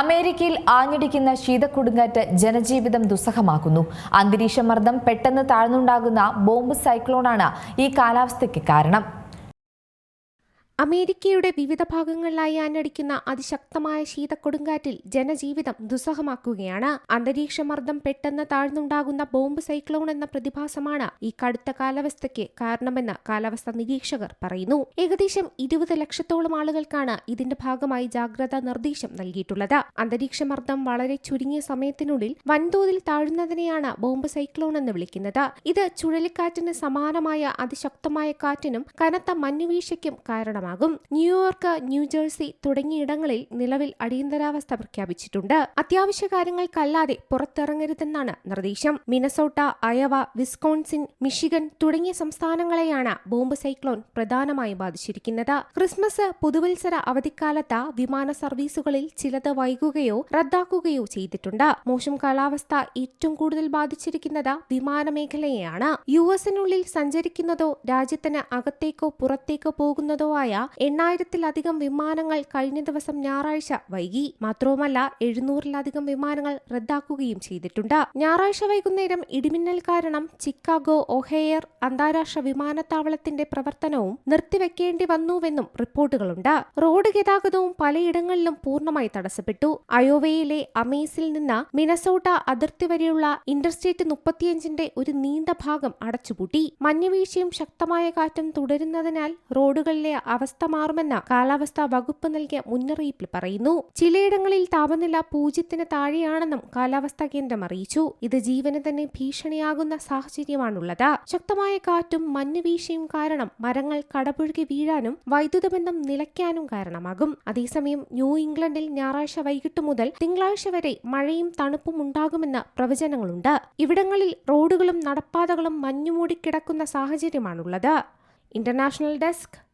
അമേരിക്കയിൽ ആഞ്ഞടിക്കുന്ന ശീതക്കൊടുങ്കാറ്റ് ജനജീവിതം ദുസ്സഹമാക്കുന്നു. അന്തരീക്ഷമർദ്ദം പെട്ടെന്ന് താഴ്ന്നുണ്ടാകുന്ന ബോംബ് സൈക്ലോണാണ് ഈ കാലാവസ്ഥയ്ക്ക് കാരണം. അമേരിക്കയുടെ വിവിധ ഭാഗങ്ങളിലായി ആഞ്ഞടിക്കുന്ന അതിശക്തമായ ശീതക്കൊടുങ്കാറ്റിൽ ജനജീവിതം ദുസ്സഹമാക്കുകയാണ്. അന്തരീക്ഷമർദ്ദം പെട്ടെന്ന് താഴ്ന്നുണ്ടാകുന്ന ബോംബ് സൈക്ലോൺ എന്ന പ്രതിഭാസമാണ് ഈ കടുത്ത കാലാവസ്ഥയ്ക്ക് കാരണമെന്ന് കാലാവസ്ഥാ നിരീക്ഷകർ പറയുന്നു. ഏകദേശം ഇരുപത് ലക്ഷത്തോളം ആളുകൾക്കാണ് ഇതിന്റെ ഭാഗമായി ജാഗ്രതാ നിർദ്ദേശം നൽകിയിട്ടുള്ളത്. അന്തരീക്ഷമർദ്ദം വളരെ ചുരുങ്ങിയ സമയത്തിനുള്ളിൽ വൻതോതിൽ താഴുന്നതിനെയാണ് ബോംബ് സൈക്ലോൺ എന്ന് വിളിക്കുന്നത്. ഇത് ചുഴലിക്കാറ്റിന് സമാനമായ അതിശക്തമായ കാറ്റിനും കനത്ത മഞ്ഞുവീഴ്ചയ്ക്കും കാരണമാകും ന്യൂയോർക്ക് ന്യൂജേഴ്സി തുടങ്ങിയിടങ്ങളിൽ നിലവിൽ അടിയന്തരാവസ്ഥ പ്രഖ്യാപിച്ചിട്ടുണ്ട്. അത്യാവശ്യ കാര്യങ്ങൾക്കല്ലാതെ പുറത്തിറങ്ങരുതെന്നാണ് നിർദ്ദേശം. മിനസോട്ട അയവ വിസ്കോൺസിൻ മിഷിഗൻ തുടങ്ങിയ സംസ്ഥാനങ്ങളെയാണ് ബോംബ് സൈക്ലോൺ പ്രധാനമായും ബാധിച്ചിരിക്കുന്നത്. ക്രിസ്മസ് പുതുവത്സര അവധിക്കാലത്ത് വിമാന സർവീസുകളിൽ ചിലത് വൈകുകയോ റദ്ദാക്കുകയോ ചെയ്തിട്ടുണ്ട്. മോശം കാലാവസ്ഥ ഏറ്റവും കൂടുതൽ ബാധിച്ചിരിക്കുന്നത് വിമാന മേഖലയെയാണ്. യു എസിനുള്ളിൽ സഞ്ചരിക്കുന്നതോ രാജ്യത്തിന് അകത്തേക്കോ പുറത്തേക്കോ പോകുന്നതോ ആയ എണ്ണായിരത്തിലധികം വിമാനങ്ങൾ കഴിഞ്ഞ ദിവസം ഞായറാഴ്ച വൈകി. മാത്രവുമല്ല എഴുന്നൂറിലധികം വിമാനങ്ങൾ റദ്ദാക്കുകയും ചെയ്തിട്ടുണ്ട്. ഞായറാഴ്ച വൈകുന്നേരം ഇടിമിന്നൽ കാരണം ചിക്കാഗോ ഒഹെയർ അന്താരാഷ്ട്ര വിമാനത്താവളത്തിന്റെ പ്രവർത്തനവും നിർത്തിവെക്കേണ്ടി വന്നുവെന്നും റിപ്പോർട്ടുകളുണ്ട്. റോഡ് ഗതാഗതവും പലയിടങ്ങളിലും പൂർണമായി തടസ്സപ്പെട്ടു. അയോവയിലെ അമേസിൽ നിന്ന് മിനസോട്ട അതിർത്തി വരെയുള്ള ഇന്റർസ്റ്റേറ്റ് മുപ്പത്തിയഞ്ചിന്റെ ഒരു നീണ്ട ഭാഗം അടച്ചുപൂട്ടി. മഞ്ഞുവീഴ്ചയും ശക്തമായ കാറ്റും തുടരുന്നതിനാൽ റോഡുകളിലെ അവസ്ഥ മാറുമെന്ന കാലാവസ്ഥാ വകുപ്പ് നൽകിയ മുന്നറിയിപ്പിൽ പറയുന്നു. ചിലയിടങ്ങളിൽ താപനില പൂജ്യത്തിന് താഴെയാണെന്നും കാലാവസ്ഥാ കേന്ദ്രം അറിയിച്ചു. ഇത് ജീവന് തന്നെ ഭീഷണിയാകുന്ന സാഹചര്യമാണുള്ളത്. ശക്തമായ കാറ്റും മഞ്ഞുവീഴ്ചയും കാരണം മരങ്ങൾ കടപുഴുകി വീഴാനും വൈദ്യുത ബന്ധം നിലയ്ക്കാനും കാരണമാകും. അതേസമയം ന്യൂ ഇംഗ്ലണ്ടിൽ ഞായറാഴ്ച വൈകിട്ട് മുതൽ തിങ്കളാഴ്ച വരെ മഴയും തണുപ്പും ഉണ്ടാകുമെന്ന് പ്രവചനങ്ങളുണ്ട്. ഇവിടങ്ങളിൽ റോഡുകളും നടപ്പാതകളും മഞ്ഞുമൂടിക്കിടക്കുന്ന സാഹചര്യമാണുള്ളത്. International desk